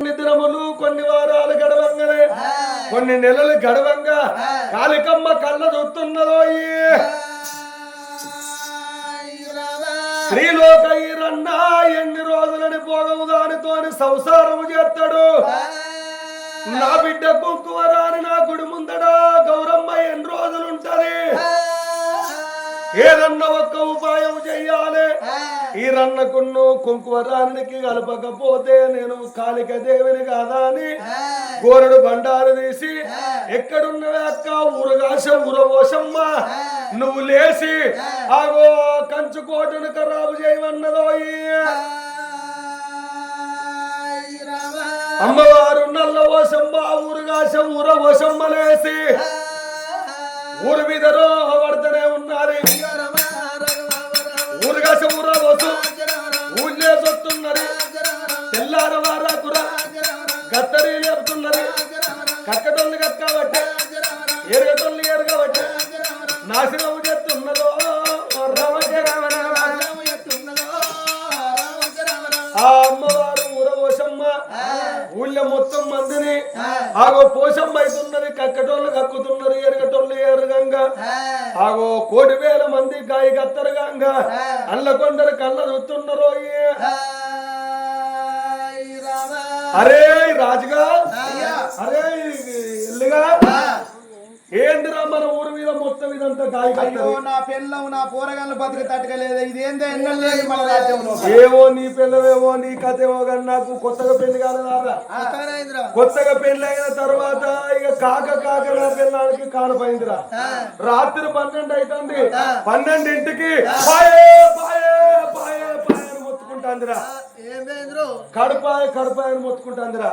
కొన్ని దినములు కొన్ని వారాలు గడవంగానే కొన్ని నెలలు గడవంగా కాలికమ్మ కళ్ళ చూస్తున్నదో స్త్రీలోక ఈరన్నా ఎన్ని రోజులని పోగము దానితోని సంసారము చేస్తాడు. నా బిడ్డ కుంకుమరాని నా గుడి ముందడా గౌరమ్మ ఎన్ని రోజులు ఉంటది? ఏదన్నా ఒక్క ఉపాయం చెయ్యాలి? ఈ రన్నకున్ను కుంకుమరానికి కలపకపోతే నేను కాళిక దేవిని కాదా అని గోరడు బండారు తీసి ఎక్కడున్నవే అక్క? ఊరగాశ ఊరవోషమ్మ నువ్వు లేచి ఆగో కంచుకోటను ఖరాబు చేయమన్నదో అమ్మవారు నల్ల ఓషమ్మ ఊరుగాశ ఊర ఓషమ్మ లేసి ఊరు మీద పడుతూనే ఉన్నది ఊరుగాశ ఊర ఓసు ఊళ్ళే వస్తున్నది తెల్లార వారాకురా కత్తరి లేపుతున్నది. కక్కబట్టే. ఎరగబట్టే నాశనం చేస్తున్నదో. ఆ అమ్మవారు ఊళ్ళో మొత్తం మందిని. ఆగో పోషమ్మ అవుతున్నది కక్కటోళ్ళు కక్కుతున్నది. ఆగో కోటి వేల మంది గాయ కత్తరగంగా అల్ల కొందరు కళ్ళ చూస్తున్నారు అరే రాజుగా. అరే ఇల్లుగా. ఏందిరా మన ఊరి మీద మొత్తం ఇదంతా కత్తరు నా పెళ్ళం నా పోరగాళ్ళు బతికి తట్టుకలేదు. ఎన్నో లేదు మన రాజ్యంలో. ఏవో నీ పిల్లవేవో నీ కథేవో కానీ నాకు కొత్తగా పెళ్ళి కాలేదారా? కొత్తగా పెళ్ళి అయిన తర్వాత ఇక కాక కాక నా పిల్లానికి కానపోయిందిరా రాత్రి పన్నెండు అవుతుంది. పన్నెండింటికి పాయే పాయే పాయే మొత్తుకుంటాందిరా. కడపాయ కడపాయని మొత్తుకుంటాందిరా.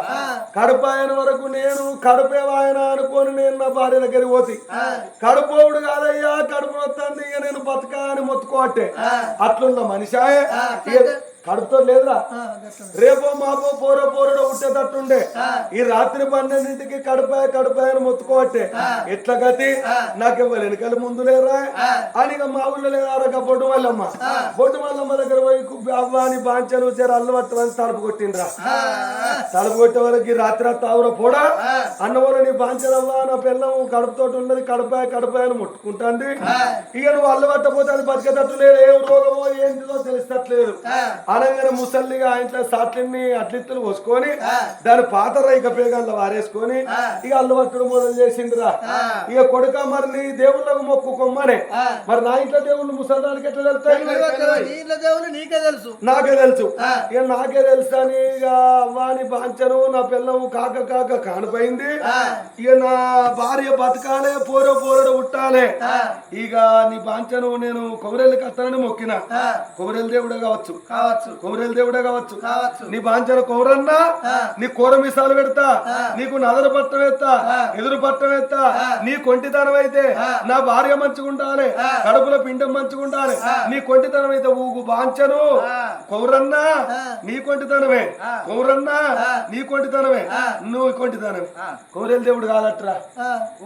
కడపాయన వరకు నేను కడపేవాయన అనుకొని నేను నా భార్య దగ్గరికి పోతి. కడుపోవుడు కాదయ్యా కడుపు నొత్తంది ఇక నేను బతకా అని మొత్తుకోవట్టే అట్లున్న మనిషాయే కడుపుతో లేదురా. రేపో మాపో పోరో పోరడో ఉట్టేటట్టుండే ఈ రాత్రి పన్నెండింటికి కడపాయ కడపాయ అని మొత్తుకోవట్టే ఎట్లా గతి? నాకు ఎవరు వెనకాల ముందు లేరా? అని ఇక మా ఊళ్ళో లేదారా బొడ్డు వల్లమ్మ బొడ్డు వల్లమ్మ దగ్గర పోయి కు- అవ్వ అని బాంచను చేర అల్లు పట్టమని తలుపు కొట్టిండ్రా. తలుపు కొట్టే ఈ రాత్రి తావుర పోడా? అన్నవాళ్ళు నీ బాంచనవ్వ నా పిల్లం కడుపుతోటి ఉన్నది కడపాయ కడపాయ అని ముట్టుకుంటాంది ఇక నువ్వు అల్లు పట్టపోతే అది బతికేటట్టు లేదు? ఏం రోగమో ఏంటిదో తెలిసేటట్లేదు అనగానే ముసల్లిగా ఆయన సాట్లన్నీ అట్లిత్తులు పోసుకొని దాని పాత రైక పేగాల్లో వారేసుకొని ఇక అల్లు పట్టడం మొదలు చేసిందిరా ఇక కొడుక మరి నీ దేవుళ్ళకు మొక్కు కొమ్మనే. మరి నా ఇంట్లో దేవుళ్ళు ముసల్దానికి ఎట్లా తెలుస్తాయి? నీకే తెలుసు. నాకే తెలుసు. ఇక నాకే తెలుసు అని ఇక అవ్వాని బాంచను నా పిల్లము కాక కాక కానిపోయింది. ఇక నా భార్య బతకాలే పోరో పోరడు ఉట్టాలే ఇక నీ బాంచను నేను కొమరెల్లి కత్తానని మొక్కిన. కొమరెల్లి దేవుడే కావచ్చు. కావచ్చు. కొమరెల్లి దేవుడే కావచ్చు. కావచ్చు నీ బాంచన కొమరన్నా నీ కూర మిసాలు పెడతా నీకు నదర పట్టం ఎత్తా ఎదురు పట్టం ఎత్తా నీ కొంటితనం అయితే నా భార్య మంచిగుండాలి కడుపులో పిండం మంచిగుండాలి నీ కొంటితనం అయితే ఊగు బాంచను. కౌరన్నా నీ కొంటితనమే. కౌరన్నా నీ కొంటితనమే. నువ్వు కొంటితనమే కౌరెల్ దేవుడు కాదట్రా.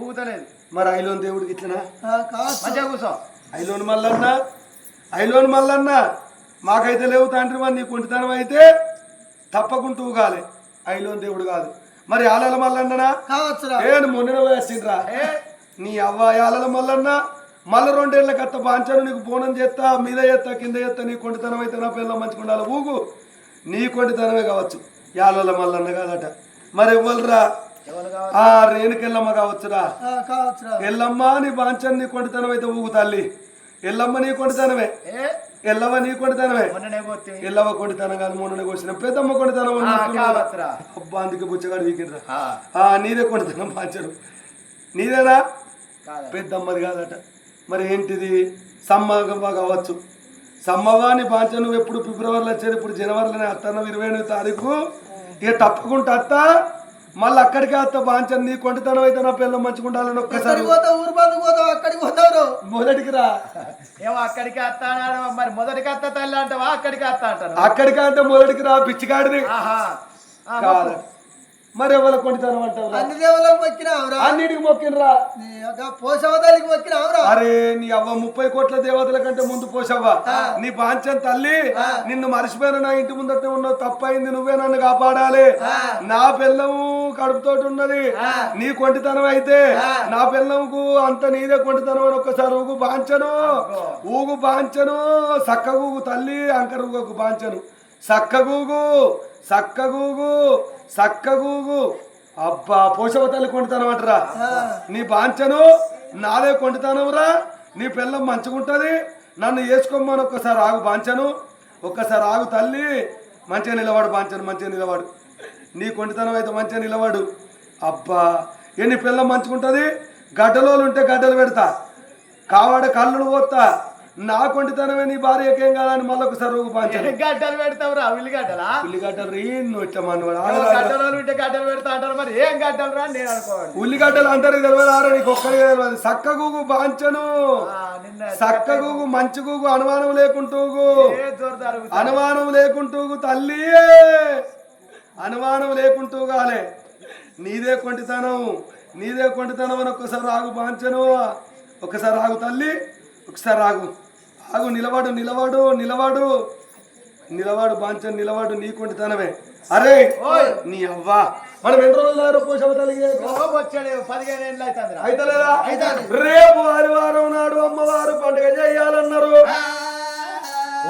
ఊగుతలేదు. మరి ఐలోన్ దేవుడికి ఇట్లనా మంచిగా కూర్చో. ఐలోన్ మల్లన్న ఐలోన్ మల్లన్న. మాకైతే లేవు తండ్రి మరి నీ కొంటితనం అయితే తప్పకుండా ఊగాలి. ఐలోన్ దేవుడు కాదు. మరి ఆలల మల్లన్ననా? కావచ్చురా. ఏ మొన్న వచ్చిండ్రా నీ అవ్వ ఆలల మల్లన్న మళ్ళీ రెండేళ్ళ కత్త బాంచను నీకు బోనం చేస్తా మీద చేస్తా కింద చేస్తా నీ కొంటితనం అయితే నా పిల్లలు మంచిగుండాలి ఊగు. నీ కొంటితనమే కావచ్చు. యాలల మల్లన్న కాదట. మరి ఎవ్వరురా ఆ రేణుకెళ్ళమ్మ కావచ్చురా? కావచ్చురా. ఎల్లమ్మ నీ బాంచన్ నీ కొంటితనం అయితే ఊగు తల్లి. ఎల్లమ్మ నీ కొంటితనమే. ఏ ఎల్లమ్మ నీ పోతే. ఎల్లమ్మ కొంటితనం కాదు మొన్న కోసిన. పెద్దమ్మ? కావచ్చురా అబ్బా అందుకే బుచ్చగాడు వీకిండ్రా. నీదే కొంటితనం బాంచను నీదేనా? పెద్దమ్మది కాదట. మరి ఏంటిది? సమ్మవ్వ కావచ్చు. సమ్మవ్వాని బాంచ నువ్వు ఎప్పుడు ఫిబ్రవరిలో వచ్చేది? ఇప్పుడు జనవరిలోనే వస్తాను ఇరవై ఎనిమిది తారీఖు. ఇక తప్పకుండా అత్త మళ్ళీ అక్కడికే అత్త బాంచన్ నీ కొంటితనం అయితే నా పిల్లలు మంచుకుంటాలని ఒక్కసారి మొదటికి రా ఏమో అక్కడికి అన్నాడు. మరి మొదటికి అత్త తల్లి అంటావా అక్కడికి వస్తా అంటారు అక్కడికి అంటే మొదటికి రా పిచ్చిగాడిది ఆహా. కాదు. మరి ఎవరు కొంటితనం అంటారు అన్ని దేవుళ్ళకి మొక్కినావురా అన్నిటికి మొక్కినరా? పోషవతలికి మొక్కినావురా అరే నీ అవ్వ ముప్పై కోట్ల దేవతల కంటే ముందు పోసావా నీ పాంచన్ తల్లి నిన్ను మర్చిపోయిన నా ఇంటి ముందట ఉన్నావు తప్పైంది నువ్వే నన్ను కాపాడాలి. నా పిల్లము కడుపుతోటి ఉన్నది. నీ కొంటితనం అయితే నా పిల్లంకు అంత నీదే కొంటితనం అని ఒక్కసారి ఊగు బాంచను. ఊగు బాంచను. సక్కగూగు తల్లి అంకరుగు బాంచను. సక్కగూగు సక్కగూగు. సక్కగూగు అబ్బా పోషవ తల్లి కొంటితనం అంటరా నీ బాంచను నాదే కొంటితనంరా నీ పిల్లం మంచుకుంటది నన్ను వేసుకోమని ఒక్కసారి ఆగు బాంచను. ఒక్కసారి ఆగు తల్లి. మంచిగా నిలవాడు బాంచను మంచిగా నిలవాడు నీ కొంటితనం అయితే మంచిగా నిలవాడు అబ్బా ఏ నీ పిల్లం మంచుకుంటది గడ్డలోలు ఉంటే గడ్డలు పెడతా. కావాడ కళ్ళు పోతా నా కొంటితనమే నీ భార్యకేం కాదని మళ్ళీ ఒకసారి ఊగు బాంచను గడ్డలు పెడతావురా ఉల్లిగడ్డలా ఉల్లిగడ్డలు రీ నువ్వు ఇట్లా మనవాడు గడ్డలు ఉంటే గడ్డలు పెడతా అంటారు మరి ఏం గడ్డలు రా నేను అనుకోవాలి. ఉల్లిగడ్డలు అంటారు తెలియదు ఆరా నీకు ఒక్కరికి తెలియదు. సక్కగూగు బాంచను. సక్కగూగు మంచిగూగు అనుమానం లేకుంటూగు జోరుదారు అనుమానం లేకుంటూగు తల్లి. అనుమానం లేకుంటూగాలే నీదే కొంటితనం. నీదే కొంటితనం అని ఒక్కసారి ఆగు బాంచను. ఒక్కసారి ఆగు తల్లి. ఒకసారి ఆగు. ఆగు నిలబడు నిలబడు నిలబడు. నిలబడు బాంచను నిలబడు నీ కొంటితనమే అరే నీ అవ్వా. మనం ఎన్ని రోజులు పోషవ తల్లి వచ్చాడు పదిహేను ఏళ్ళు అవుతుంది రా. అయితే లేదా రేపు ఆదివారం నాడు అమ్మవారు పండుగ చేయాలన్నారు.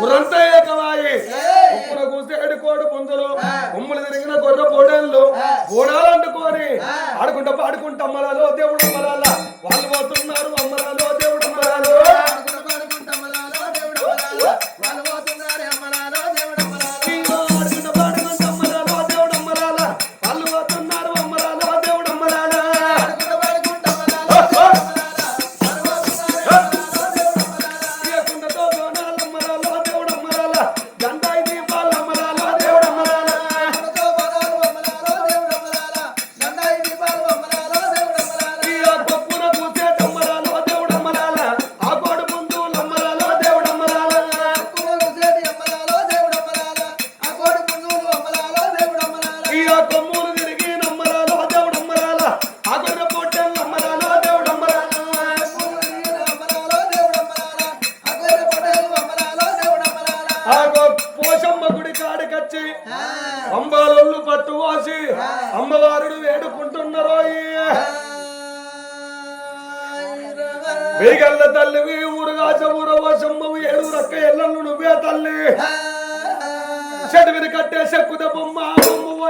ఊరంతా ఏకమాయి. ఉప్పున కూసేడు కోడి పుంజలు ఉమ్ములు తిరిగిన గొర్రె పొడేళ్ళు గోడాలు అంటుకొని ఆడుకుంటా పాడుకుంటా అమ్మలాలో దేవుడు అమ్మలాల. వాళ్ళు పోతున్నారు కాడికచ్చి అంబాలొల్లు పట్టు వాసి అమ్మవారుడు వేడుకుంటున్నారో వేగల్ల తల్లివి ఊరుగాచ ఊరవశమ్మవు ఏడు రక్క ఎల్లలు నువ్వే తల్లి. చెడువిని కట్టే చెక్కుద బొమ్మ బొమ్మ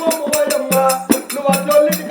బొమ్మ పోయమ్మ నువ్వు అల్లొల్లిటి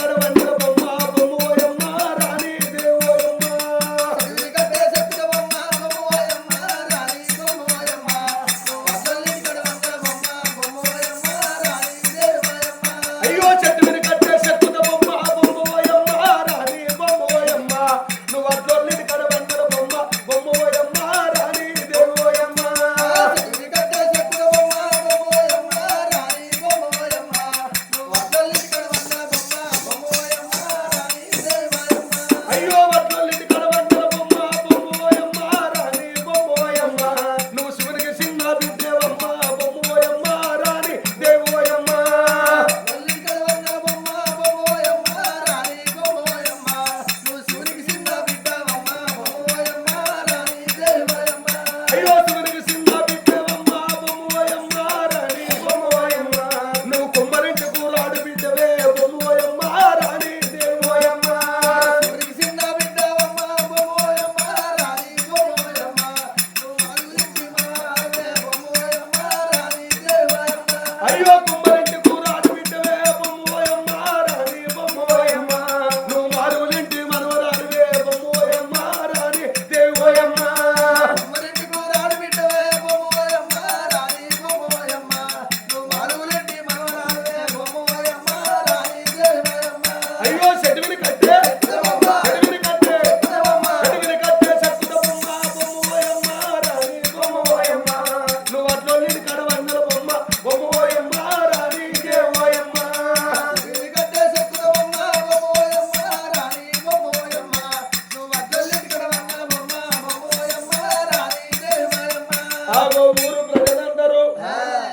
ఆగో ఊరు ప్రజలందరూ.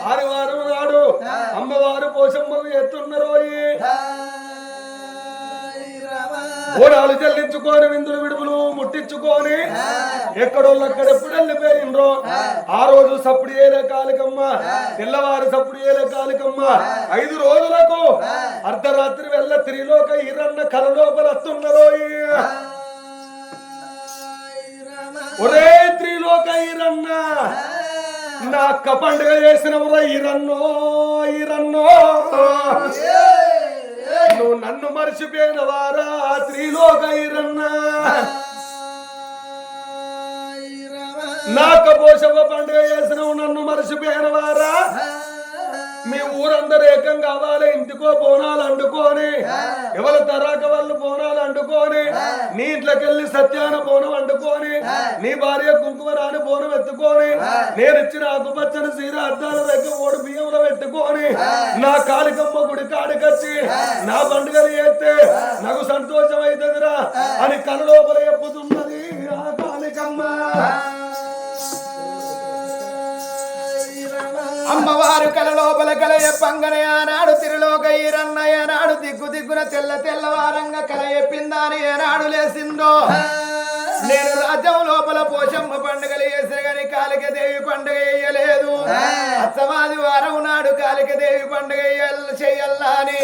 ఆదివారం నాడు అమ్మవారు పోషమ్మలు ఎత్తున్నారు చెల్లించుకొని విందులు విడుపులు ముట్టించుకొని ఎక్కడోళ్ళు అక్కడ ఎప్పుడు వెళ్ళిపోయిండ్రో ఆ రోజు సప్పుడు ఏలే కాలికమ్మ. తెల్లవారు సప్పుడు ఏలే కాలికమ్మ. ఐదు రోజులకు అర్ధరాత్రి వెళ్ళ త్రిలోక ఈరన్న కల లోపల వస్తున్నదో ఒరే త్రిలోక ఈరన్నా నా అక్క పండుగ చేసిన ఇరన్నో ఇరన్నో నువ్వు నన్ను మర్చిపోయిన వారా త్రిలోక ఇరన్నా నాక పోషవ పండుగ చేసినవు నన్ను మర్చిపోయిన వారా. మీ ఊరందరూ ఏకం కావాలి ఇంటికో బోనాలు అండుకొని. ఎవరి తరాక నీ ఇంట్లోకి వెళ్ళి సత్యాన బోనం అండుకొని నీ భార్య కుంకుమ రాని బోనం ఎత్తుకొని నేను ఇచ్చిన ఆకుపచ్చని సీర అద్దాల దగ్గర ఓడి బియ్యంలో పెట్టుకొని నా కాళికమ్మ గుడి కాడికొచ్చి నా పండుగలు చేస్తే నాకు సంతోషం అవుతుందిరా అని కళ్ళ లోపల చెప్పుతున్నది ఆ. కాళికమ్మ అమ్మవారు కల లోపల కల చెప్పంగనే ఆనాడు తిరులోక ఈరన్నయ్య నాడు దిగ్గు దిగ్గున తెల్ల తెల్లవారంగా కలయ పిందాని ఏనాడు లేసిందో. నేను రాజ్యం లోపల పోషమ్మ పండుగలు చేసిన గాని కాళిక పండుగ వేయలేదు అత్తమాది వారం నాడు కాలికదేవి పండుగ చెయ్యల్లా అని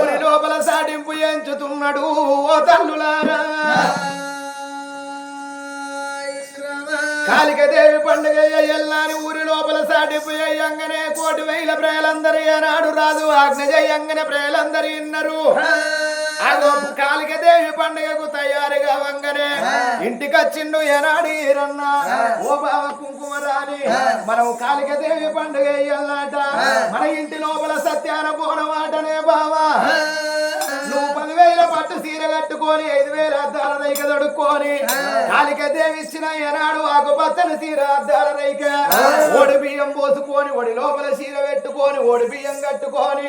ఊరి లోపల సాటింపు ఎంచుతున్నాడు ఓ తల్లులారా. కాళికదేవి పండుగ ఎల్లాని ఊరి లోపల సాటిపు అయ్యంగానే కోటి వేల ప్రజలందరూ ఏనాడు రాదు ఆజ్ఞ ప్రజలందరూ ఇన్నరు. కాళికదేవి పండుగకు తయారుగా వంగనే ఇంటికి వచ్చిండు ఏనాడు ఈరన్న. ఓ బావ కుంకుమ రాని మనం కాళికదేవి పండుగ ఎయ్యాలట మన ఇంటి లోపల సత్యాన పోనమాటనే బావా. నువ్వు పదివేల పట్టు సీర కట్టుకొని ఐదు వేల అద్దాల రైక తొడుక్కొని కాలిక దేవి ఇచ్చిన ఏనాడు ఆకుపచ్చని సీర అద్దాల రైక ఓడి బియ్యం పోసుకొని ఒడి లోపల సీర పెట్టుకొని ఓడి బియ్యం కట్టుకొని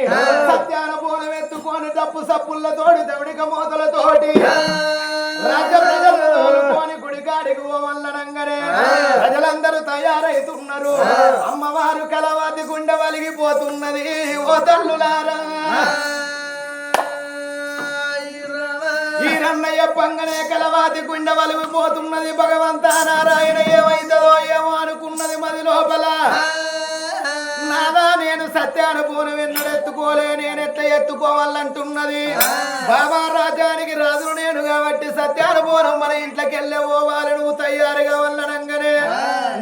సత్యాన పూలం ఎత్తుకొని డప్పు సప్పులతోటి దవడిక మూతలతోటి రాజ్య ప్రజలు తోలుకొని గుడికాడికి పోవల్లనంగానే ప్రజలందరూ తయారైతున్నారు. అమ్మవారు కలవాది గుండె వలిగిపోతున్నది. ఓ తల్లులారా. ఈరన్నయ్య పంగనే కలవాతి గుండె వలిగిపోతున్నది భగవంత నారాయణ ఏమైతుందో ఏమో అనుకున్నది మది లోపల. నాదా నేను సత్యానుభూని ఎన్నడెత్తుకోలే నేను ఎట్లా ఎత్తుకోవాలంటున్నది. బాబా రాజానికి రాజును నేను కాబట్టి సత్యానుభూనం మన ఇంట్లోకి వెళ్ళే పోవాలి నువ్వు తయారుగా వల్లనంగానే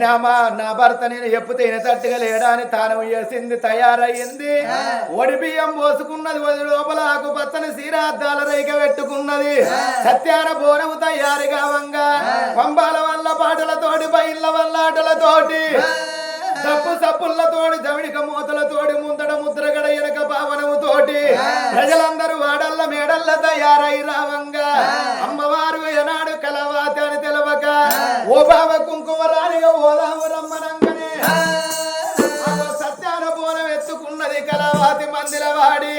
నా మా నా భర్త నేను ఎప్పుతే తట్టుగా లేడాని తాను చేసింది తయారయ్యింది. ఒడి బియ్యం పోసుకున్నది వది లోపల ఆకు పచ్చని సీరాద్దాల రేఖ పెట్టుకున్నది. సత్యాన బోనము తయారుగా వంగా పంబాల వల్ల పాటలతోటి బయళ్ళ వల్ల ఆటలతోటి తప్పు సప్పులతోటి దవిడిక మూతలతోటి ముందడ ముద్రగడ ఎనక పావనము తోటి ప్రజలందరూ వాడల్ల మేడల్ల తయారై రావంగా. అమ్మవారు ఎనాడు కలవాతి అని తెలవక. ఓ బావ కుంకుమ రానిగా ఓదాము రమ్మనంగనే. సత్యాన బోనం ఎత్తుకున్నది కలవాతి మందిల వాడి.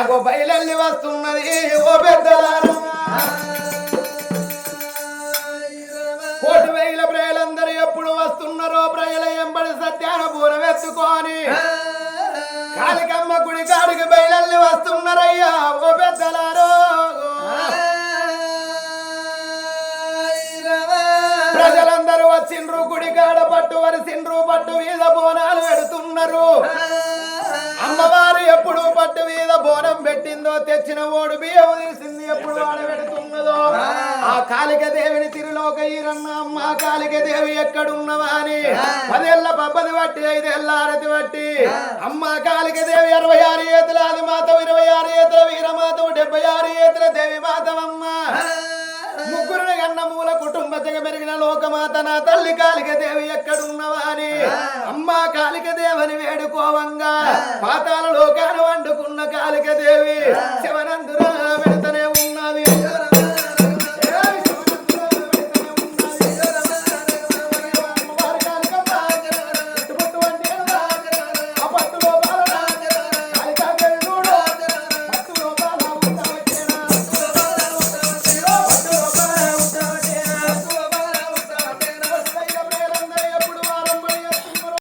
అగో బయలల్లి వస్తున్నది ఓ పెద్దలారా పట్టు మీద బోనాలు పెడుతున్నారు. అమ్మవారు ఎప్పుడు పట్టు మీద బోనం పెట్టిందో తెచ్చిన ఓడు బియ్యం తీసింది ఎప్పుడు వాడ పెడుతున్నదో. ఆ కాళిక దేవిని తిరులోక ఈరన్న అమ్మ కాళిక దేవి ఎక్కడున్నవా అని పదేళ్ళ పబ్బది బట్టి ఐదేళ్ళ ఆరతి బట్టి అమ్మ కాళిక దేవి అరవై ఆరు ఏతుల ఆది మాత ఇరవై ఆరు ఏతుల వీరమాత డెబ్బై ఆరు ఏతుల దేవి మాతవమ్మ ముగ్గురుని కన్న మూల కుటుంబ జగ మెరిగిన లోకమాత నా తల్లి కాళిక దేవి ఎక్కడున్నవా అని అమ్మ కాళిక దేవని వేడుకోవంగా. పాతాల లోకాన వండుకున్న కాళిక దేవి శివనందురా పెడతనే ఉన్నది.